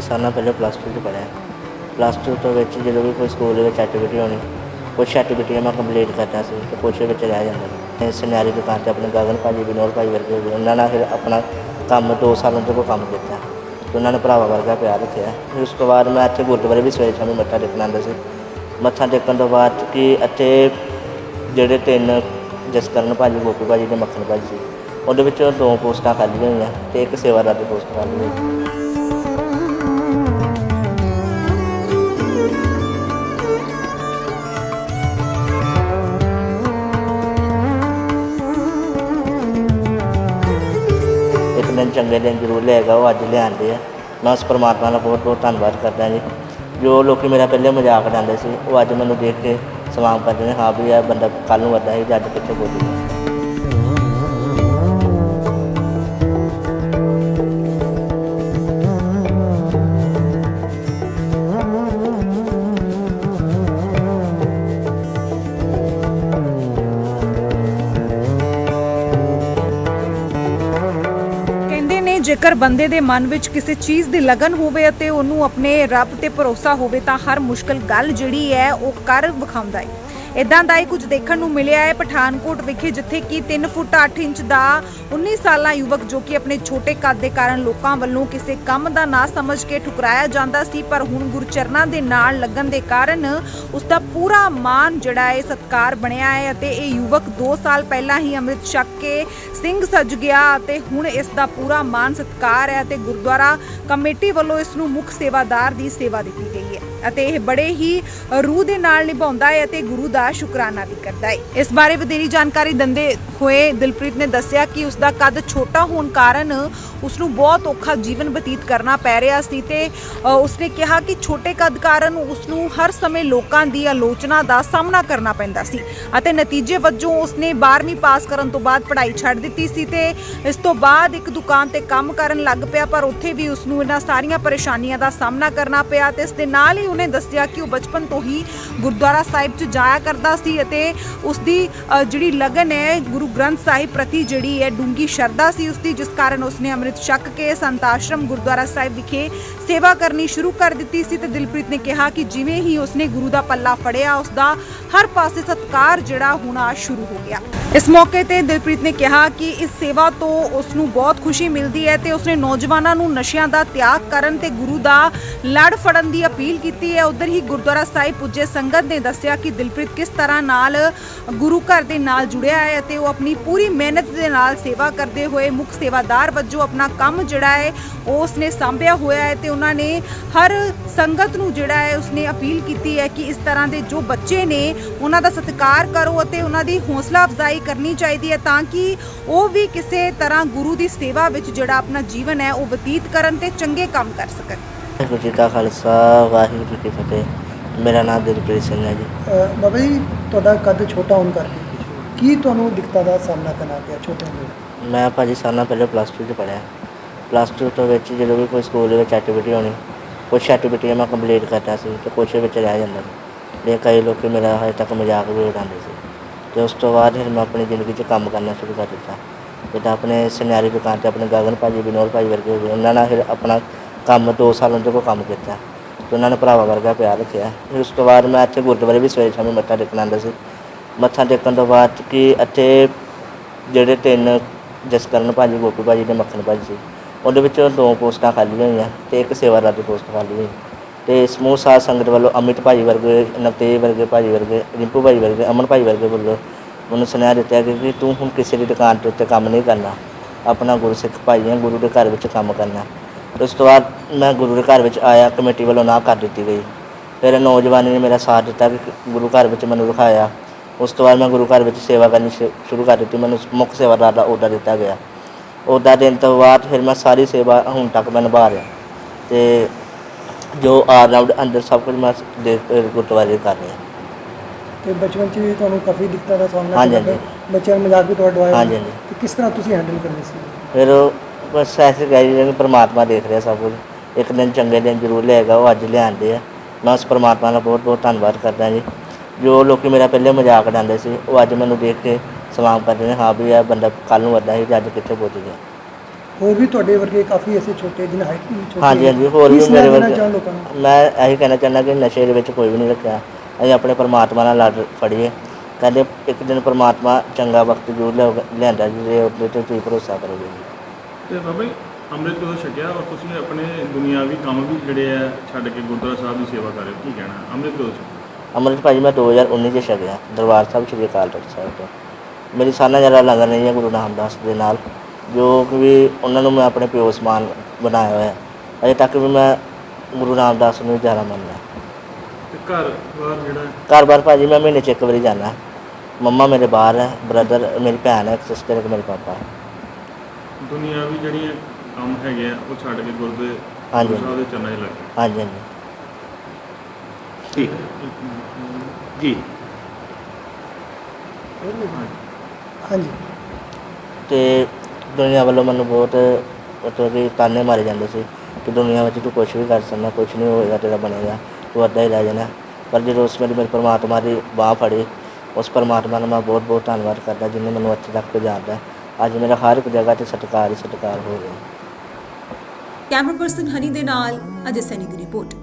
ਸਾਲਾਂ ਪਹਿਲਾਂ ਪਲੱਸ 2 ਚ ਪੜ੍ਹਿਆ। ਪਲੱਸ 2 ਤੋਂ ਵਿੱਚ ਜਦੋਂ ਵੀ ਕੋਈ ਸਕੂਲ ਦੇ ਵਿੱਚ ਐਕਟੀਵਿਟੀ ਹੋਣੀ, ਕੁਛ ਐਕਟੀਵਿਟੀਆਂ ਮੈਂ ਕੰਪਲੀਟ ਕਰਦਾ ਸੀ ਤੇ ਕੁਛ ਵਿੱਚ ਰਹਿ ਜਾਂਦਾ ਸੀ। ਮੈਂ ਸੁਨਿਆਰੀ ਦੁਕਾਨ ਤੇ ਆਪਣੇ ਗਗਨ ਭਾਜੀ, ਵਿਨੋਦ ਭਾਜੀ ਵਰਗੇ ਹੋ ਗਏ ਉਹਨਾਂ ਨਾਲ ਫਿਰ ਆਪਣਾ ਕੰਮ 2 ਸਾਲਾਂ ਤੋਂ ਕੰਮ ਕੀਤਾ। ਤੇ ਉਹਨਾਂ ਨੇ ਭਰਾਵਾ ਵਰਗਾ ਪਿਆਰ ਰੱਖਿਆ। ਫਿਰ ਉਸ ਤੋਂ ਬਾਅਦ ਮੈਂ ਇੱਥੇ ਗੁਰਦੁਆਰੇ ਵੀ ਸਵੇਰੇ ਸ਼ਾਮੀ ਮੱਥਾ ਟੇਕਣ ਆਉਂਦਾ ਸੀ। ਮੱਥਾ ਟੇਕਣ ਤੋਂ ਬਾਅਦ ਕਿ ਇੱਥੇ ਜਿਹੜੇ ਤਿੰਨ ਜਸਕਰਨ ਭਾਜੀ, ਗੋਪੀ ਭਾਜੀ ਤੇ ਮੱਖਣ ਭਾਜੀ ਸੀ, ਉਹਦੇ ਵਿੱਚੋਂ ਦੋ ਪੋਸਟਾਂ ਖਾਲੀਆਂ ਹੋਈਆਂ ਤੇ ਇੱਕ ਸੇਵਾਦਾਰ ਦੀ ਪੋਸਟ ਖਾਲੀ ਹੋਈ। ਦਿਨ ਚੰਗੇ ਦਿਨ ਜ਼ਰੂਰ ਲਿਆਏਗਾ ਉਹ ਅੱਜ ਲਿਆਂਦੇ ਆ। ਮੈਂ ਉਸ ਪਰਮਾਤਮਾ ਦਾ ਬਹੁਤ ਬਹੁਤ ਧੰਨਵਾਦ ਕਰਦਾ ਜੀ। ਜੋ ਲੋਕੀ ਮੇਰਾ ਪਹਿਲੇ ਮਜ਼ਾਕ ਉਡਾਉਂਦੇ ਸੀ, ਉਹ ਅੱਜ ਮੈਨੂੰ ਦੇਖ ਕੇ ਸਲਾਮ ਕਰਦੇ ਨੇ, ਹਾਂ ਵੀ ਇਹ ਬੰਦਾ ਕੱਲ ਨੂੰ ਵੱਡਾ ਸੀ ਤੇ ਅੱਜ ਕਿੱਥੇ ਪਹੁੰਚੂਗਾ ਜੇਕਰ ਬੰਦੇ ਦੇ ਮਨ ਵਿੱਚ ਕਿਸੇ ਚੀਜ਼ ਦੀ ਲਗਨ ਹੋਵੇ ਅਤੇ ਉਹਨੂੰ ਆਪਣੇ ਰੱਬ ਤੇ ਭਰੋਸਾ ਹੋਵੇ ਤਾਂ ਹਰ ਮੁਸ਼ਕਲ ਗੱਲ ਜਿਹੜੀ ਹੈ ਉਹ ਕਰ ਵਿਖਾਉਂਦਾ ਹੈ। ਇਦਾਂ ਦਾ ਹੀ ਕੁਝ ਦੇਖਣ ਨੂੰ ਮਿਲਿਆ ਹੈ ਪਠਾਨਕੋਟ ਵਿਖੇ, ਜਿੱਥੇ ਕਿ 3 ਫੁੱਟ 8 ਇੰਚ ਦਾ 19 ਸਾਲਾ ਯੁਵਕ ਜੋ ਕਿ ਆਪਣੇ ਛੋਟੇ ਕੱਦ ਦੇ ਕਾਰਨ ਲੋਕਾਂ ਵੱਲੋਂ ਕਿਸੇ ਕੰਮ ਦਾ ਨਾ ਸਮਝ ਕੇ ਠੁਕਰਾਇਆ ਜਾਂਦਾ ਸੀ, ਪਰ ਹੁਣ ਗੁਰਚਰਨਾਂ ਦੇ ਨਾਲ ਲੱਗਣ ਦੇ ਕਾਰਨ ਉਸ ਦਾ ਪੂਰਾ ਮਾਨ ਜਿਹੜਾ ਹੈ ਸਤਕਾਰ ਬਣਿਆ ਹੈ ਅਤੇ ਇਹ ਯੁਵਕ 2 ਸਾਲ ਪਹਿਲਾਂ ਹੀ ਅੰਮ੍ਰਿਤ ਛਕ ਕੇ ਸਿੰਘ ਸੱਜ ਗਿਆ ਅਤੇ ਹੁਣ ਇਸ ਦਾ ਪੂਰਾ ਮਾਨ ਸਤਕਾਰ ਹੈ ਅਤੇ ਗੁਰਦੁਆਰਾ ਕਮੇਟੀ ਵੱਲੋਂ ਇਸ ਨੂੰ ਮੁੱਖ ਸੇਵਾਦਾਰ ਦੀ ਸੇਵਾ ਦਿੱਤੀ ਗਈ ਅਤੇ ਇਹ ਬੜੇ ਹੀ ਰੂਹ ਦੇ ਨਾਲ ਨਿਭਾਉਂਦਾ ਹੈ ਅਤੇ ਗੁਰੂ ਦਾ ਸ਼ੁਕਰਾਨਾ ਵੀ ਕਰਦਾ ਹੈ। ਇਸ ਬਾਰੇ ਵਧੇਰੀ ਜਾਣਕਾਰੀ ਦਿੰਦੇ ਹੋਏ ਦਿਲਪ੍ਰੀਤ ਨੇ ਦੱਸਿਆ ਕਿ ਉਸ ਦਾ ਕੱਦ ਛੋਟਾ ਹੋਣ ਕਾਰਨ ਉਸ ਨੂੰ ਬਹੁਤ ਔਖਾ ਜੀਵਨ ਬਤੀਤ ਕਰਨਾ ਪੈ ਰਿਹਾ ਸੀ ਤੇ ਉਸਨੇ ਕਿਹਾ ਕਿ ਛੋਟੇ ਕੱਦ ਕਾਰਨ ਉਸ ਨੂੰ ਹਰ ਸਮੇਂ ਲੋਕਾਂ ਦੀ ਆਲੋਚਨਾ ਦਾ ਸਾਹਮਣਾ ਕਰਨਾ ਪੈਂਦਾ ਸੀ ਅਤੇ ਨਤੀਜੇ ਵਜੋਂ ਉਸਨੇ 12ਵੀਂ ਪਾਸ ਕਰਨ ਤੋਂ ਬਾਅਦ ਪੜ੍ਹਾਈ ਛੱਡ ਦਿੱਤੀ ਸੀ ਤੇ ਇਸ ਤੋਂ ਬਾਅਦ ਇੱਕ ਦੁਕਾਨ ਤੇ ਕੰਮ ਕਰਨ ਲੱਗ ਪਿਆ, ਪਰ ਉੱਥੇ ਵੀ ਉਸ ਨੂੰ ਇਹਨਾਂ ਸਾਰੀਆਂ ਪਰੇਸ਼ਾਨੀਆਂ ਦਾ ਸਾਹਮਣਾ ਕਰਨਾ ਪਿਆ ਤੇ ਇਸ ਦੇ ਨਾਲ ਹੀ ਉਹਨੇ ਦੱਸਿਆ ਕਿ ਉਹ ਬਚਪਨ ਤੋਂ ਹੀ ਗੁਰਦੁਆਰਾ ਸਾਹਿਬ 'ਚ ਜਾਇਆ ਕਰਦਾ ਸੀ ਅਤੇ ਉਸ ਦੀ ਜਿਹੜੀ ਲਗਨ ਹੈ ਗੁਰੂ ਗ੍ਰੰਥ ਸਾਹਿਬ ਪ੍ਰਤੀ ਜਿਹੜੀ ਹੈ ਡੂੰਗੀ ਸ਼ਰਧਾ ਸੀ ਉਸ ਦੀ ਜਿਸ ਕਾਰਨ ਉਸਨੇ ਅੰਮ੍ਰਿਤ ਛਕ ਕੇ ਸੰਤ ਆਸ਼ਰਮ ਗੁਰਦੁਆਰਾ ਸਾਹਿਬ ਵਿਖੇ ਸੇਵਾ ਕਰਨੀ ਸ਼ੁਰੂ ਕਰ ਦਿੱਤੀ ਸੀ ਤੇ ਦਿਲਪ੍ਰੀਤ ਨੇ ਕਿਹਾ ਕਿ ਜਿਵੇਂ ਹੀ ਉਸਨੇ ਗੁਰੂ ਦਾ ਪੱਲਾ ਫੜਿਆ ਉਸ ਦਾ ਹਰ ਪਾਸੇ ਸਤਕਾਰ ਜਿਹੜਾ ਹੋਣਾ ਸ਼ੁਰੂ ਹੋ ਗਿਆ। ਇਸ ਮੌਕੇ ਤੇ ਦਿਲਪ੍ਰੀਤ ਨੇ ਕਿਹਾ ਕਿ ਇਸ ਸੇਵਾ ਤੋਂ ਉਸ ਨੂੰ ਬਹੁਤ ਖੁਸ਼ੀ ਮਿਲਦੀ ਹੈ ਤੇ ਉਸਨੇ ਨੌਜਵਾਨਾਂ ਨੂੰ ਨਸ਼ਿਆਂ ਦਾ ਤਿਆਗ ਕਰਨ ਤੇ ਗੁਰੂ ਦਾ ਲੜ ਫੜਨ ਦੀ ਅਪੀਲ ਕੀਤੀ ਕੀਤੀ ਹੈ। ਉਧਰ ਹੀ ਗੁਰਦੁਆਰਾ ਸਾਹਿਬ ਪੁੱਜੇ ਸੰਗਤ ਨੇ ਦੱਸਿਆ ਕਿ ਦਿਲਪ੍ਰੀਤ ਕਿਸ ਤਰ੍ਹਾਂ ਨਾਲ ਗੁਰੂ ਘਰ ਦੇ ਨਾਲ ਜੁੜਿਆ ਹੈ ਅਤੇ ਉਹ ਆਪਣੀ ਪੂਰੀ ਮਿਹਨਤ ਦੇ ਨਾਲ ਸੇਵਾ ਕਰਦੇ ਹੋਏ ਮੁੱਖ ਸੇਵਾਦਾਰ ਵਜੋਂ ਆਪਣਾ ਕੰਮ ਜਿਹੜਾ ਹੈ, ਉਹ ਉਸਨੇ ਸੰਭਿਆ ਹੋਇਆ ਹੈ ਤੇ ਉਹਨਾਂ ਨੇ ਹਰ ਸੰਗਤ ਨੂੰ ਜਿਹੜਾ ਹੈ, ਉਸਨੇ ਅਪੀਲ ਕੀਤੀ ਹੈ ਕਿ ਇਸ ਤਰ੍ਹਾਂ ਦੇ ਜੋ ਬੱਚੇ ਨੇ, ਉਹਨਾਂ ਦਾ ਸਤਿਕਾਰ ਕਰੋ ਅਤੇ ਉਹਨਾਂ ਦੀ ਹੌਸਲਾ ਅਫਜ਼ਾਈ ਕਰਨੀ ਚਾਹੀਦੀ ਹੈ ਤਾਂ ਕਿ ਉਹ ਵੀ ਕਿਸੇ ਤਰ੍ਹਾਂ ਗੁਰੂ ਦੀ ਸੇਵਾ ਵਿੱਚ ਜਿਹੜਾ ਆਪਣਾ ਜੀਵਨ ਹੈ, ਉਹ ਬਤੀਤ ਕਰਨ ਤੇ ਚੰਗੇ ਕੰਮ ਕਰ ਸਕਣ। ਵਾਹਿਗੁਰੂ ਜੀ ਕਾ ਖਾਲਸਾ ਵਾਹਿਗੁਰੂ ਜੀ ਕੀ ਫਤਿਹ। ਮੇਰਾ ਨਾਮ ਦਿਲਪ੍ਰੀਤ ਸਿੰਘ ਹੈ ਜੀ। ਅ, ਬਾਬਾ ਜੀ ਤੁਹਾਡਾ ਕੱਦ ਛੋਟਾ ਹੋਣ ਕਰਕੇ ਕੀ ਤੁਹਾਨੂੰ ਦਿੱਕਤਾਂ ਦਾ ਸਾਹਮਣਾ ਕਰਨਾ ਪਿਆ ਛੋਟੇ ਹੁੰਦੇ ਮੈਂ ਭਾਜੀ ਸਾਲਾਂ ਪਹਿਲਾਂ ਪਲੱਸ 2 ਚ ਪੜ੍ਹਿਆ। ਪਲੱਸ 2 ਤੋਂ ਵਿੱਚ ਜਦੋਂ ਵੀ ਕੋਈ ਸਕੂਲ ਦੇ ਵਿੱਚ ਐਕਟੀਵਿਟੀ ਹੋਣੀ ਕੁਛ ਐਕਟੀਵਿਟੀਆਂ ਮੈਂ ਕੰਪਲੀਟ ਕਰਦਾ ਸੀ ਤੇ ਕੁਛ ਵਿੱਚ ਰਹਿ ਜਾਂਦਾ ਸੀ। ਤੇ ਕਈ ਲੋਕ ਮੇਰਾ ਹਜੇ ਤੱਕ ਮਜ਼ਾਕ ਵੀ ਉਡਾਉਂਦੇ ਸੀ। ਤੇ ਉਸ ਤੋਂ ਬਾਅਦ ਫਿਰ ਮੈਂ ਆਪਣੀ ਜ਼ਿੰਦਗੀ 'ਚ ਕੰਮ ਕਰਨਾ ਸ਼ੁਰੂ ਕਰ ਦਿੱਤਾ। ਜਿੱਦਾਂ ਆਪਣੇ ਸੁਨਿਆਰੀ ਦੁਕਾਨ ਤੇ ਆਪਣੇ ਗਗਨ ਭਾਜੀ ਵਿਨੋਦ ਭਾਜੀ ਵਰਗੇ ਹੋ ਗਏ ਉਹਨਾਂ ਨਾਲ ਫਿਰ ਆਪਣਾ ਕੰਮ 2 ਸਾਲਾਂ ਕੋਲ ਕੰਮ ਕੀਤਾ। ਤੇ ਉਹਨਾਂ ਨੇ ਭਰਾਵਾ ਵਰਗਾ ਪਿਆਰ ਰੱਖਿਆ। ਫਿਰ ਉਸ ਤੋਂ ਬਾਅਦ ਮੈਂ ਇੱਥੇ ਗੁਰਦੁਆਰੇ ਵੀ ਸਵੇਰੇ ਸ਼ਾਮੀ ਮੱਥਾ ਟੇਕਣ ਆਉਂਦਾ ਸੀ। ਮੱਥਾ ਟੇਕਣ ਤੋਂ ਬਾਅਦ ਕਿ ਇੱਥੇ ਜਿਹੜੇ ਤਿੰਨ ਜਸਕਰਨ ਭਾਜੀ, ਗੋਪੀ ਭਾਜੀ ਤੇ ਮੱਖਣ ਭਾਜੀ ਸੀ, ਉਹਦੇ ਵਿੱਚੋਂ ਦੋ ਪੋਸਟਾਂ ਖਾਲੀ ਹੋਈਆਂ ਤੇ ਇੱਕ ਸੇਵਾਦਾਰ ਦੀ ਪੋਸਟ ਖਾਲੀ ਹੋਈ। ਤੇ ਸਮੂਹ ਸਾਧ ਸੰਗਤ ਵੱਲੋਂ ਅਮਿਤ ਭਾਜੀ ਵਰਗੇ, ਨਵਤੇਜ ਵਰਗੇ ਭਾਜੀ ਵਰਗੇ, ਰਿੰਪੂ ਭਾਜੀ ਵਰਗੇ, ਅਮਨ ਭਾਜੀ ਵਰਗੇ ਵੱਲੋਂ ਉਹਨੂੰ ਸੁਨੇਹਾ ਦਿੱਤਾ ਕਿ ਤੂੰ ਹੁਣ ਕਿਸੇ ਦੀ ਦੁਕਾਨ ਦੇ ਉੱਤੇ ਕੰਮ ਨਹੀਂ ਕਰਨਾ। ਆਪਣਾ ਗੁਰਸਿੱਖ ਭਾਈ ਹੈ ਗੁਰੂ ਦੇ ਘਰ ਵਿੱਚ ਕੰਮ ਕਰਨਾ। ਉਸ ਤੋਂ ਬਾਅਦ ਮੈਂ ਗੁਰੂ ਦੇ ਘਰ ਵਿੱਚ ਆਇਆ ਕਮੇਟੀ ਵੱਲੋਂ ਨਾ ਕਰ ਦਿੱਤੀ ਗਈ। ਫਿਰ ਨੌਜਵਾਨੀ ਨੇ ਮੇਰਾ ਸਾਥ ਦਿੱਤਾ ਕਿ ਗੁਰੂ ਘਰ ਵਿੱਚ ਮੈਨੂੰ ਰਖਾਇਆ। ਉਸ ਤੋਂ ਬਾਅਦ ਮੈਂ ਗੁਰੂ ਘਰ ਵਿੱਚ ਸੇਵਾ ਕਰਨੀ ਸ਼ੁ- ਸ਼ੁਰੂ ਕਰ ਦਿੱਤੀ। ਮੈਨੂੰ ਮੁੱਖ ਸੇਵਾਦਾਰ ਦਾ ਅਹੁਦਾ ਦਿੱਤਾ ਗਿਆ। ਅਹੁਦਾ ਦੇਣ ਤੋਂ ਬਾਅਦ ਫਿਰ ਮੈਂ ਸਾਰੀ ਸੇਵਾ ਹੁਣ ਤੱਕ ਮੈਂ ਨਿਭਾ ਰਿਹਾ। ਤੇ ਜੋ ਆਲ ਰਾਊਂਡ ਅੰਦਰ ਸਭ ਕੁਝ ਮੈਂ ਦੇ ਗੁਰਦੁਆਰੇ ਕਰ ਰਿਹਾ। ਤੇ ਬਚਪਨ 'ਚ ਵੀ ਤੁਹਾਨੂੰ ਕਾਫੀ ਦਿੱਕਤਾਂ ਦਾ ਸਾਹਮਣਾ ਹਾਂਜੀ, ਕਰਨਾ ਪਿਆ। ਬੱਚਿਆਂ ਨੂੰ ਮਜ਼ਾਕ ਵੀ ਤੁਹਾਡਾ ਡਵਾਇਆ ਹਾਂਜੀ, ਹਾਂਜੀ। ਤੇ ਕਿਸ ਤਰ੍ਹਾਂ ਤੁਸੀਂ ਹੈਂਡਲ ਕਰਦੇ ਸੀ? ਫਿਰ ਉਹ ਬਸ ਐਸੇ ਰਹੇ ਕਿ ਪ੍ਰਮਾਤਮਾ ਦੇਖ ਰਿਹਾ ਸਭ ਕੁਝ। ਇੱਕ ਦਿਨ ਚੰਗੇ ਦਿਨ ਜ਼ਰੂਰ ਲਿਆਏਗਾ ਉਹ ਅੱਜ ਲਿਆਂਦੇ ਆ। ਮੈਂ ਉਸ ਪ੍ਰਮਾਤਮਾ ਦਾ ਬਹੁਤ ਬਹੁਤ ਧੰਨਵਾਦ ਕਰਦਾ ਜੀ। ਜੋ ਲੋਕੀ ਮੇਰਾ ਪਹਿਲੇ ਮਜ਼ਾਕ ਉਡਾਉਂਦੇ ਸੀ ਉਹ ਅੱਜ ਮੈਨੂੰ ਦੇਖ ਕੇ ਸਲਾਮ ਕਰਦੇ ਨੇ ਹਾਂ ਵੀ ਇਹ ਬੰਦਾ ਕੱਲ ਨੂੰ ਵੱਡਾ ਸੀ ਤੇ ਅੱਜ ਕਿੱਥੇ ਪਹੁੰਚ ਗਿਆ। ਹੋਰ ਵੀ ਤੁਹਾਡੇ ਵਰਗੇ ਕਾਫੀ ਐਸੇ ਛੋਟੇ ਜਿਹਨਾਂ ਹਾਈਟ ਛੋਟੀ ਹਾਂਜੀ। ਹਾਂਜੀ ਹੋਰ ਵੀ ਮੇਰੇ ਵਰਗੇ ਮੈਂ ਇਹੀ ਕਹਿਣਾ ਚਾਹੁੰਦਾ ਕਿ ਨਸ਼ੇ ਦੇ ਵਿੱਚ ਕੋਈ ਵੀ ਨਹੀਂ ਰੱਖਿਆ। ਅਸੀਂ ਆਪਣੇ ਪਰਮਾਤਮਾ ਨਾਲ ਲੜ ਫੜੀਏ। ਕਹਿੰਦੇ ਇੱਕ ਦਿਨ ਪਰਮਾਤਮਾ ਚੰਗਾ ਵਕਤ ਜ਼ਰੂਰ ਲਿਆਊਗਾ- ਲਿਆਂਦਾ ਜੇ ਉਹਦੇ ਤੇ ਤੁਸੀਂ ਭਰੋਸਾ ਕਰੋਗੇ। ਤੇ ਬਾਬਾ ਜੀ ਅੰਮ੍ਰਿਤ ਕਦੋਂ ਛਕਿਆ ਔਰ ਤੁਸੀਂ ਆਪਣੇ ਦੁਨਿਆਵੀ ਕੰਮ ਵੀ ਜਿਹੜੇ ਆ ਛੱਡ ਕੇ ਗੁਰਦੁਆਰਾ ਸਾਹਿਬ ਦੀ ਸੇਵਾ ਕਰ ਰਹੇ ਹੋ ਕੀ ਕਹਿਣਾ? ਅੰਮ੍ਰਿਤ ਕਦੋਂ ਛਕਿਆ ਅੰਮ੍ਰਿਤ ਭਾਜੀ ਮੈਂ 2019 ਚ ਛਕਿਆ ਦਰਬਾਰ ਸਾਹਿਬ ਸ਼੍ਰੀ ਅਕਾਲ ਤਖਤ ਸਾਹਿਬ ਤੋਂ। ਮੇਰੀ ਸਾਨਾ ਜਰਾ ਲੰਗਰ ਨਹੀਂ ਹੈ ਗੁਰੂ ਨਾਮਦਾਸ ਦੇ ਨਾਲ ਜੋ ਕਿ ਵੀ ਉਹਨਾਂ ਨੂੰ ਮੈਂ ਆਪਣੇ ਪਿਓ ਸਮਾਨ ਬਣਾਇਆ ਹੋਇਆ। ਹੈ। ਅਜੇ ਤੱਕ ਵੀ ਮੈਂ ਗੁਰੂ ਰਾਮਦਾਸ ਨੂੰ ਜ਼ਿਆਦਾ ਮੰਨਦਾ। ਤੇ ਘਰ ਬਾਹਰ ਜਿਹੜਾ ਹੈ, ਘਰ ਬਾਰ ਭਾਜੀ ਮੈਂ ਮਹੀਨੇ 'ਚ ਇੱਕ ਵਾਰੀ ਜਾਂਦਾ। ਮੰਮਾ ਮੇਰੇ ਬਾਹਰ ਹੈ ਬ੍ਰਦਰ ਮੇਰੀ ਭੈਣ ਹੈ ਇੱਕ ਸਿਸਟਰ ਇੱਕ ਮੇਰੇ ਪਾਪਾ ਹੈ। ਦੁਨਿਆਵੀ ਜਿਹੜੀਆਂ ਕੰਮ ਹੈਗੇ ਆ ਉਹ ਛੱਡ ਕੇ ਗੁਰਦੇ ਹਾਂਜੀ। ਸਾਹਿਬ ਦੇ ਚਰਨਾਂ 'ਚ ਲੱਗ ਗਏ। ਹਾਂਜੀ ਹਾਂਜੀ। ਠੀਕ। ਜੀ। ਹਾਂਜੀ। ਤੇ ਦੁਨੀਆ ਵੱਲੋਂ ਮੈਨੂੰ ਬਹੁਤ ਮਤਲਬ ਕਿ ਤਾਨੇ ਮਾਰੇ ਜਾਂਦੇ ਸੀ ਕਿ ਦੁਨੀਆ ਵਿੱਚ ਤੂੰ ਕੁਝ ਵੀ ਕਰ ਸਕਦਾ ਕੁਝ ਨਹੀਂ ਹੋਏਗਾ ਤੇਰਾ ਬਣੇਗਾ ਤੂੰ ਅੱਧਾ ਹੀ ਰਹਿ ਜਾਣਾ। ਪਰ ਜਦੋਂ ਉਸ ਮੇਰੀ ਮੇਰੇ ਪਰਮਾਤਮਾ ਦੀ ਬਾਹ ਫੜੀ ਉਸ ਪਰਮਾਤਮਾ ਦਾ ਮੈਂ ਬਹੁਤ ਬਹੁਤ ਧੰਨਵਾਦ ਕਰਦਾ ਜਿਹਨੇ ਮੈਨੂੰ ਇੱਥੇ ਤੱਕ ਪਹੁੰਚਾਇਆ ਅੱਜ ਮੇਰਾ ਹਰ ਇੱਕ ਜਗ੍ਹਾ ਤੇ ਸਤਿਕਾਰ ਹੀ ਸਤਿਕਾਰ ਹੋ ਰਿਹਾ। ਕੈਮਰਾ ਪਰਸਨ ਹਨੀ ਦੇ ਨਾਲ, ਅਜੇ ਸੈਨੀ ਦੀ ਰਿਪੋਰਟ